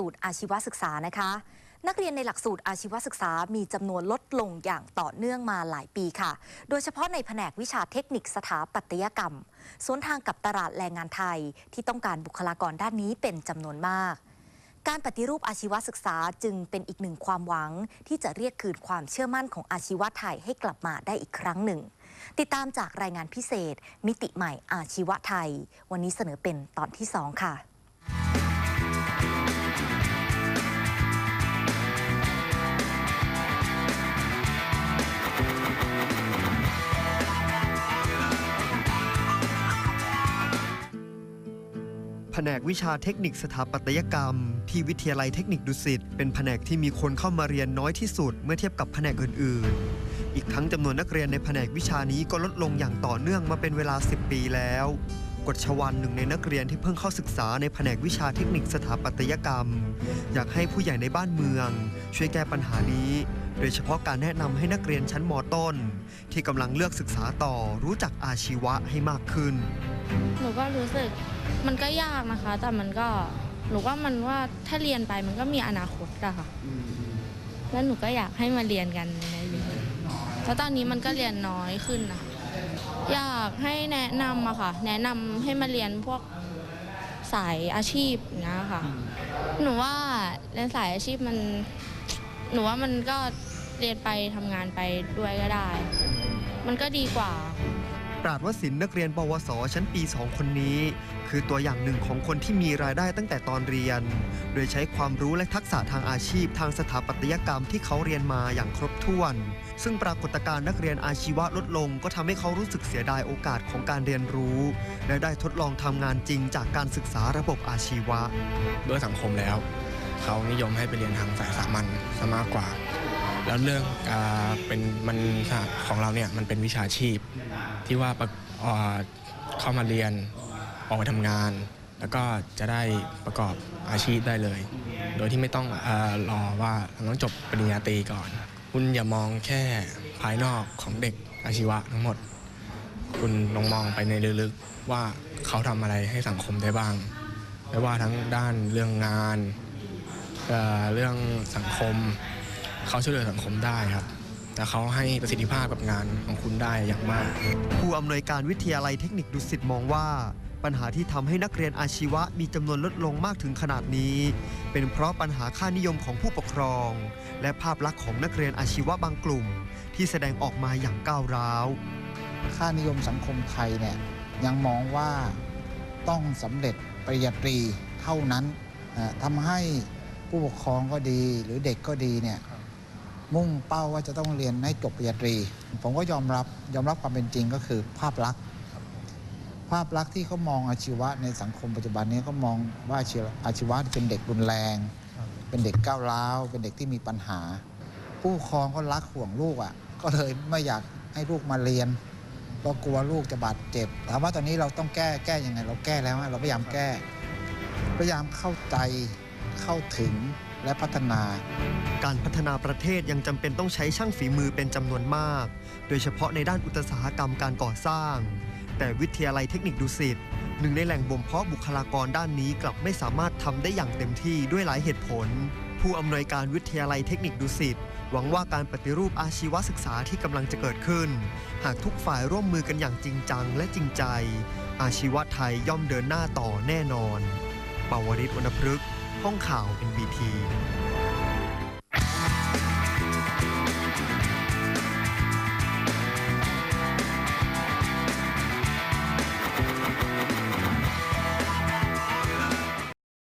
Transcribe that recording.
สูตรอาชีวศึกษานะคะ นักเรียนในหลักสูตรอาชีวศึกษามีจำนวนลดลงอย่างต่อเนื่องมาหลายปีค่ะ โดยเฉพาะในแผนกวิชาเทคนิคสถาปัตยกรรม สวนทางกับตลาดแรงงานไทยที่ต้องการบุคลากรด้านนี้เป็นจำนวนมาก การปฏิรูปอาชีวศึกษาจึงเป็นอีกหนึ่งความหวัง ที่จะเรียกคืนความเชื่อมั่นของอาชีวะไทยให้กลับมาได้อีกครั้งหนึ่ง ติดตามจากรายงานพิเศษ มิติใหม่อาชีวะไทย วันนี้เสนอเป็นตอนที่สองค่ะ แผนกวิชาเทคนิคสถาปัตยกรรม ที่วิทยาลัยเทคนิคดุสิตเป็นแผนกที่มีคนเข้ามาเรียนน้อยที่สุดเมื่อเทียบกับแผนกอื่น ๆ อีกทั้งจำนวนนักเรียนในแผนกวิชานี้ก็ลดลงอย่างต่อเนื่องมาเป็นเวลา 10 ปีแล้ว กฎชวันหนึ่งในนักเรียนที่เพิ่งเข้าศึกษาในแผนกวิชาเทคนิคสถาปัตยกรรม อยากให้ผู้ใหญ่ในบ้านเมือง ช่วยแก้ปัญหานี้ โดยเฉพาะการแนะนำให้นักเรียนชั้นมต้น ที่กำลังเลือกศึกษาต่อรู้จักอาชีวะให้มากขึ้น หนูก็รู้สึกมันก็ยากนะคะ แต่มันก็หนูว่ามันว่าถ้าเรียนไปมันก็มีอนาคตอะค่ะแล้วหนูก็อยากให้มาเรียนกันในเรื่องแล้วตอนนี้มันก็เรียนน้อยขึ้นนะคะ อยากให้แนะนำอะค่ะ แนะนำให้มาเรียนพวกสายอาชีพอย่างเงี้ยค่ะ หนูว่าเรียนสายอาชีพมัน หนูว่ามันก็เรียนไปทำงานไปด้วยก็ได้ มันก็ดีกว่า ปราดวศิลป์นักเรียนปวส ชั้นปี 2 คนนี้ คือตัวอย่างหนึ่งของคนที่มีรายได้ตั้งแต่ตอนเรียน โดยใช้ความรู้และทักษะทางอาชีพทางสถาปัตยกรรมที่เขาเรียนมาอย่างครบถ้วน ซึ่งปรากฏการณ์นักเรียนอาชีวะลดลง ก็ทำให้เขารู้สึกเสียดายโอกาสของการเรียนรู้ และได้ทดลองทำงานจริงจากการศึกษาระบบอาชีวะ ด้วยสังคมแล้ว เขานิยมให้ไปเรียนทางสายสามัญซะมากกว่า แล้วเรื่องอเป็นมันของเราเนี่ยมันเป็นวิชาชีพที่ว่าเข้ามาเรียน ออกไปทำงาน แล้วก็จะได้ประกอบอาชีพได้เลย โดยที่ไม่ต้องอรอว่าต้องจบปริญญาตรีก่อน คุณอย่ามองแค่ภายนอกของเด็กอาชีวะทั้งหมด คุณลองมองไปในลึกๆว่าเขาทำอะไรให้สังคมได้บ้าง ไม่ว่าทั้งด้านเรื่องงานเเรื่องสังคม เขาช่วยเหลือสังคมได้ครับแต่เขาให้ประสิทธิภาพกับงานของคุณได้อย่างมาก ผู้อำนวยการวิทยาลัยเทคนิคดุสิตมองว่า ปัญหาที่ทำให้นักเรียนอาชีวะมีจำนวนลดลงมากถึงขนาดนี้ เป็นเพราะปัญหาค่านิยมของผู้ปกครอง และภาพลักษณ์ของนักเรียนอาชีวะบางกลุ่ม ที่แสดงออกมาอย่างก้าวร้าว ค่านิยมสังคมไทยเนี่ยยังมองว่าต้องสำเร็จปริญญาตรีเท่านั้นอ่าทำให้ผู้ปกครองก็ดีหรือเด็กก็ดีเนี่ยมุ่งเป้าว่าจะต้องเรียนให้จบปริญญาตรี ผมก็ยอมรับยอมรับความเป็นจริงก็คือภาพลักษณ์ ภาพลักษณ์ที่เขามองอาชีวะในสังคมปัจจุบันนี้เขามองว่าอาชีวะอาชีวะเป็นเด็กรุนแรง เป็นเด็กก้าวร้าว เป็นเด็กที่มีปัญหา ผู้ปกครองก็รักห่วงลูกอะ ก็เลยไม่อยากให้ลูกมาเรียนเพราะกลัวลูกจะบาดเจ็บถามว่าตอนนี้เราต้องแก้แก้ยังไง เราแก้แล้วฮะเราพยายามแก้ พยายามเข้าใจเข้าถึงและพัฒนาการพัฒนาประเทศยังจำเป็นต้องใช้ช่างฝีมือเป็นจำนวนมาก โดยเฉพาะในด้านอุตสาหกรรมการก่อสร้าง แต่วิทยาลัยเทคนิคดุสิตหนึ่งในแหล่งบ่มเพาะบุคลากรด้านนี้กลับไม่สามารถทำได้อย่างเต็มที่ด้วยหลายเหตุผล ผู้อำนวยการวิทยาลัยเทคนิคดุสิตหวังว่าการปฏิรูปอาชีวศึกษาที่กำลังจะเกิดขึ้น หากทุกฝ่ายร่วมมือกันอย่างจริงจังและจริงใจ อาชีวะไทยย่อมเดินหน้าต่อแน่นอน ปวริศวรรณพฤกษ์ห้องข่าว NBT